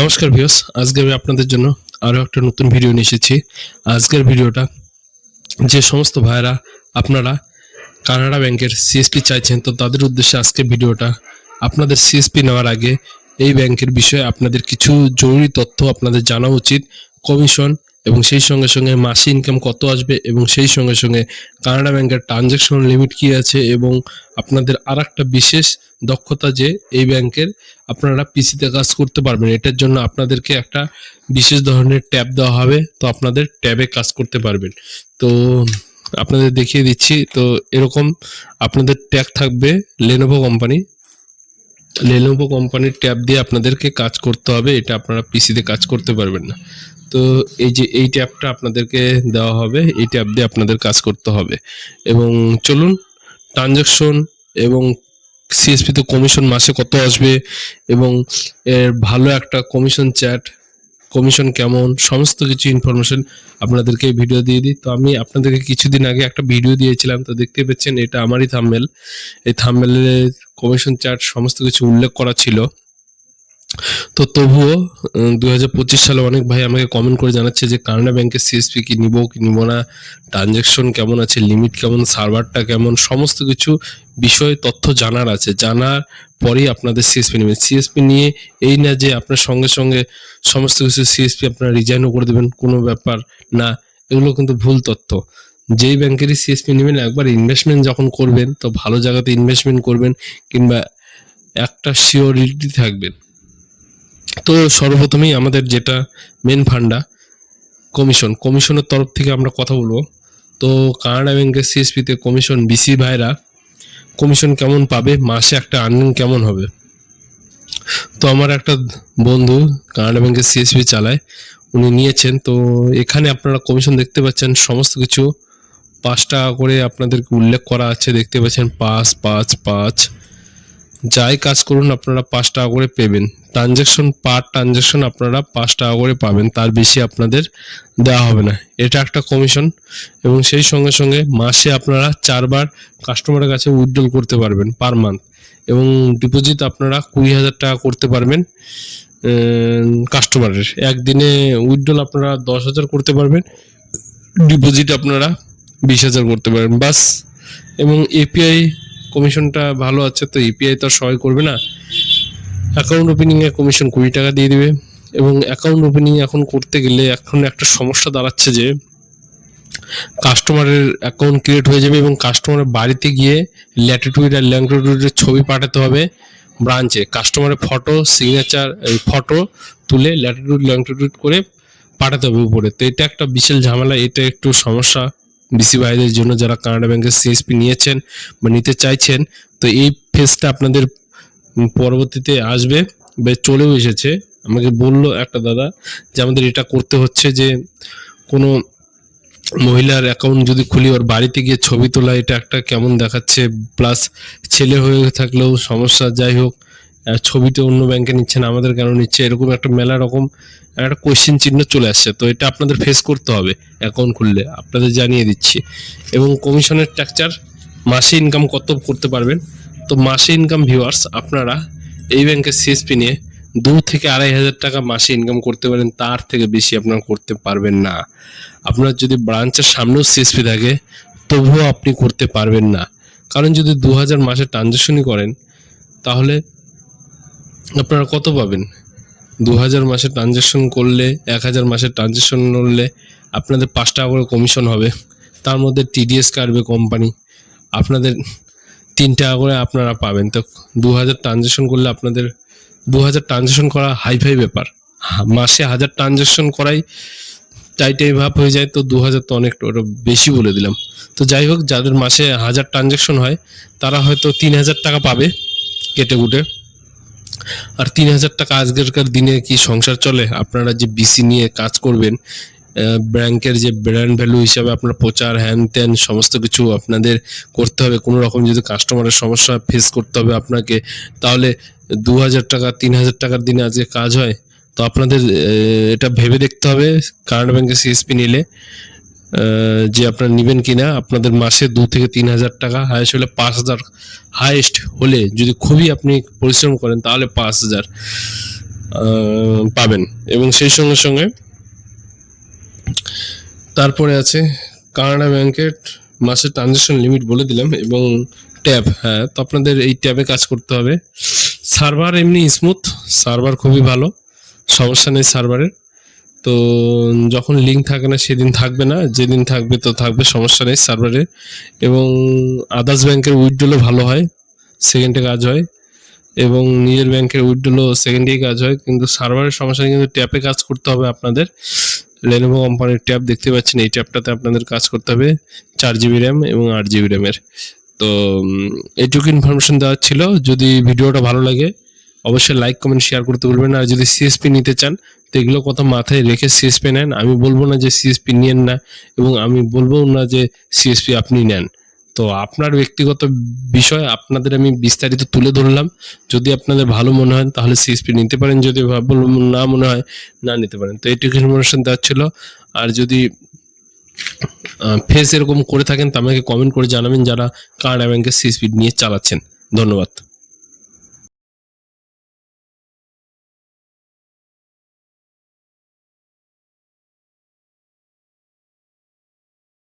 নমস্কার ভিউস আজকে আমি আপনাদের জন্য আরও একটা নতুন ভিডিও নিয়ে এসেছি। আজকের ভিডিওটা যে সমস্ত ভাইয়েরা, আপনারা কানাডা ব্যাংকের সিএসপি চাইছেন, তো তাদের উদ্দেশ্যে আজকে ভিডিওটা আপনাদের সিএসপি নেওয়ার আগে এই ব্যাংকের বিষয়ে আপনাদের কিছু জরুরি তথ্য আপনাদের জানা উচিত। কমিশন এবং সেই সঙ্গে সঙ্গে মাসে ইনকাম কত আসবে এবং সেই সঙ্গে সঙ্গে কানাডা ব্যাংকের ট্রানজ্যাকশন লিমিট কি আছে এবং আপনাদের আর একটা বিশেষ দক্ষতা যে এই ব্যাংকের আপনারা পিসিতে কাজ করতে পারবেন। এটার জন্য আপনাদেরকে একটা বিশেষ ধরনের ট্যাব দেওয়া হবে। তো আপনাদের ট্যাবে কাজ করতে পারবেন। তো আপনাদের দেখিয়ে দিচ্ছি। তো এরকম আপনাদের ট্যাগ থাকবে লেনোভো কোম্পানি লেনোভো কোম্পানির ট্যাব দিয়ে আপনাদেরকে কাজ করতে হবে। এটা আপনারা পিসিতে কাজ করতে পারবেন না। তো এই যে এই ট্যাবটা আপনাদেরকে দেওয়া হবে, এই ট্যাব দিয়ে আপনাদের কাজ করতে হবে। এবং চলুন, ট্রানজাকশন এবং সিএসপি তে কমিশন মাসে কত আসবে এবং এর ভালো একটা কমিশন চ্যাট, কমিশন কেমন, সমস্ত কিছু ইনফরমেশন আপনাদেরকে ভিডিও দিয়ে দিই। তো আমি আপনাদেরকে কিছুদিন আগে একটা ভিডিও দিয়েছিলাম, তো দেখতে পাচ্ছেন এটা আমারই থাম্বেল এই থাম্বেলের কমিশন চার্ট সমস্ত কিছু উল্লেখ করা ছিল। তো তবুও দুই হাজার পঁচিশ সালে অনেক ভাই আমাকে কমেন্ট করে জানাচ্ছে যে, কানাডা ব্যাংকের সিএসপি কি নিবো কি নিবো না ট্রানজ্যাকশন কেমন আছে লিমিট কেমন সার্ভারটা কেমন, সমস্ত কিছু বিষয় তথ্য জানার আছে। জানার পরেই আপনাদের সিএসপি নেবেন। সিএসপি নিয়ে এই না যে আপনার সঙ্গে সঙ্গে সমস্ত কিছু সিএসপি আপনারা রিজাইনও করে দেবেন, কোনো ব্যাপার না। এগুলো কিন্তু ভুল তথ্য। যেই ব্যাংকেরই সিএসপি নেবেন, একবার ইনভেস্টমেন্ট যখন করবেন, তো ভালো জায়গাতে ইনভেস্টমেন্ট করবেন, কিংবা একটা সিওরিটি থাকবেন। তো সর্বপ্রথমেই আমাদের যেটা মেন ফান্ডা কমিশন কমিশনের তরফ থেকে আমরা কথা বলব। তো কানাডা ব্যাংকের সিএসপিতে কমিশন বিসি ভাইরা কমিশন কেমন পাবে, মাসে একটা আর্নিং কেমন হবে? তো আমার একটা বন্ধু কানাডা ব্যাংকের সিএসপি চালায়, উনি নিয়েছেন। তো এখানে আপনারা কমিশন দেখতে পাচ্ছেন, সমস্ত কিছু পাঁচ টাকা করে আপনাদেরকে উল্লেখ করা আছে। দেখতে পাচ্ছেন, পাঁচ পাঁচ পাঁচ। যাই কাজ করুন, আপনারা পাঁচ টাকা করে পেবেন। ট্রানজ্যাকশন পার ট্রানজ্যাকশন আপনারা পাঁচ টাকা করে পাবেন, তার বেশি আপনাদের দেওয়া হবে না। এটা একটা কমিশন এবং সেই সঙ্গে সঙ্গে মাসে আপনারা চারবার কাস্টমারের কাছে উইথড্রল করতে পারবেন পার মান্থ এবং ডিপোজিট আপনারা কুড়ি হাজার টাকা করতে পারবেন কাস্টমারের একদিনে উইথড্রল আপনারা দশ হাজার করতে পারবেন ডিপোজিট আপনারা বিশ হাজার করতে পারবেন। বাস এবং এপিআই কমিশনটা ভালো আছে, তো ইপিআই তো আর সহায় করবে না। অ্যাকাউন্ট ওপেনিং এর কমিশন কুড়ি টাকা দিয়ে দিবে। এবং অ্যাকাউন্ট ওপেনিং এখন করতে গেলে এখন একটা সমস্যা দাঁড়াচ্ছে যে কাস্টমারের অ্যাকাউন্ট ক্রিয়েট হয়ে যাবে এবং কাস্টমারের বাড়িতে গিয়ে ল্যাটিটিউড আর ল্যাংটিটিউডের ছবি পাঠাতে হবে ব্রাঞ্চে কাস্টমারের ফটো সিগনেচার এই ফটো তুলে ল্যাটিটিউড ল্যাংটিটিউড করে পাঠাতে হবে উপরে। তো এটা একটা বিশাল ঝামেলা, এটা একটু সমস্যা। বিসি ভাইদের জন্য যারা কানাডা ব্যাংকের সিএসপি নিয়েছেন বা নিতে চাইছেন, তো এই ফেজটা আপনাদের পরবর্তীতে আসবে বা চলেও এসেছে। আমাকে বলল একটা দাদা যে আমাদের এটা করতে হচ্ছে যে কোনো মহিলার অ্যাকাউন্ট যদি খুলি, ওর বাড়িতে গিয়ে ছবি তোলা, এটা একটা কেমন দেখাচ্ছে? প্লাস ছেলে হয়ে থাকলেও সমস্যা, যাই হোক ছবিতে অন্য ব্যাংকে নিচ্ছে না, আমাদের কেন নিচ্ছে? এরকম একটা মেলা রকম, একটা কোয়েশ্চেন চিহ্ন চলে আসছে। তো এটা আপনাদের ফেস করতে হবে অ্যাকাউন্ট খুললে। আপনাদের জানিয়ে দিচ্ছি। এবং কমিশনের স্ট্রাকচার মাসে ইনকাম কত করতে পারবেন? তো মাসে ইনকাম ভিউয়ার্স আপনারা এই ব্যাংকের সিএসপি নিয়ে দু থেকে আড়াই হাজার টাকা মাসে ইনকাম করতে পারেন, তার থেকে বেশি আপনারা করতে পারবেন না। আপনার যদি ব্রাঞ্চের সামনেও সিএসপি থাকে, তবুও আপনি করতে পারবেন না। কারণ যদি দু হাজার মাসে ট্রানজ্যাকশনই করেন, তাহলে আপনারা কত পাবেন? দু হাজার মাসে ট্রানজ্যাকশন করলে এক হাজার মাসে ট্রানজ্যাকশন করলে আপনাদের পাঁচ টাকা করে কমিশন হবে। তার মধ্যে টিডিএস কাটবে কোম্পানি আপনাদের তিন টাকা করে আপনারা পাবেন। তো দু হাজার ট্রানজ্যাকশন করলে আপনাদের দু হাজার ট্রানজ্যাকশন করা হাই ফাই ব্যাপার। মাসে হাজার ট্রানজ্যাকশন করাই টাইটাই ভাব হয়ে যায়। তো দু হাজার তো অনেক ওটা বেশি বলে দিলাম। তো যাই হোক, যাদের মাসে হাজার ট্রানজ্যাকশন হয়, তারা হয়তো তিন হাজার টাকা পাবে কেটে কুটে। আর তিন হাজার টাকা আজকেরকার দিনে কি সংসার চলে? আপনারা যে বিসি নিয়ে কাজ করবেন ব্যাংকের যে ব্র্যান্ড ভ্যালু হিসাবে আপনার প্রচার, হ্যান ত্যান সমস্ত কিছু আপনাদের করতে হবে। কোনো রকম যদি কাস্টমারের সমস্যা ফেস করতে হবে আপনাকে, তাহলে দু হাজার টাকা, তিন হাজার টাকার দিনে আজকে কাজ হয়। তো আপনাদের এটা ভেবে দেখতে হবে। কানাডা ব্যাংকে সিএসপি নিলে। যে আপনারা নেবেন কিনা, আপনাদের মাসে দু থেকে তিন হাজার টাকা হাইস্ট হলে পাঁচ হাজার হাইস্ট হলে যদি খুবই আপনি পরিশ্রম করেন, তাহলে পাঁচ হাজার পাবেন। এবং সেই সঙ্গে সঙ্গে তারপরে আছে কানাডা ব্যাংকের মাসের ট্রানজ্যাকশন লিমিট বলে দিলাম, এবং ট্যাব হ্যাঁ তো আপনাদের এই ট্যাবে কাজ করতে হবে। সার্ভার এমনি স্মুথ সার্ভার খুবই ভালো, সমস্যা নেই সার্ভারের। তো যখন লিঙ্ক থাকে না সেদিন থাকবে না। যেদিন থাকবে তো থাকবে সমস্যা নেই সার্ভারে এবং আদার্স ব্যাংকের উইথড্রলও ভালো হয় সেকেন্ডে কাজ হয়। এবং নিজের ব্যাংকের উইথড্রলও সেকেন্ডেই কাজ হয়। কিন্তু সার্ভারের সমস্যা নেই কিন্তু ট্যাপে কাজ করতে হবে আপনাদের। লেনোভো কোম্পানির ট্যাব দেখতে পাচ্ছেন এই ট্যাবটাতে আপনাদের কাজ করতে হবে। চার জিবি র্যাম এবং আট জিবি র্যামের তো উম, এইটুকু ইনফরমেশন দেওয়ার ছিল। যদি ভিডিওটা ভালো লাগে অবশ্যই লাইক কমেন্ট শেয়ার করতে বলবেন আর যদি সিএসপি নিতে চান তো এগুলো কথা মাথায় রেখে সিএসপি নেন। আমি বলব না যে সিএসপি নিয়েন না এবং আমি বলব না যে সিএসপি আপনি নেন। তো আপনার ব্যক্তিগত বিষয় আপনাদের আমি বিস্তারিত তুলে ধরলাম। যদি আপনাদের ভালো মনে হয় তাহলে সিএসপি নিতে পারেন। যদি না মনে হয়, না নিতে পারেন। তো এইটুকু ইনফরমেশন দেওয়ার ছিল। আর যদি ফেস এরকম করে থাকেন, তা আমাকে কমেন্ট করে জানাবেন যারা কানাডা ব্যাংকের সিএসপি নিয়ে চালাচ্ছেন। ধন্যবাদ।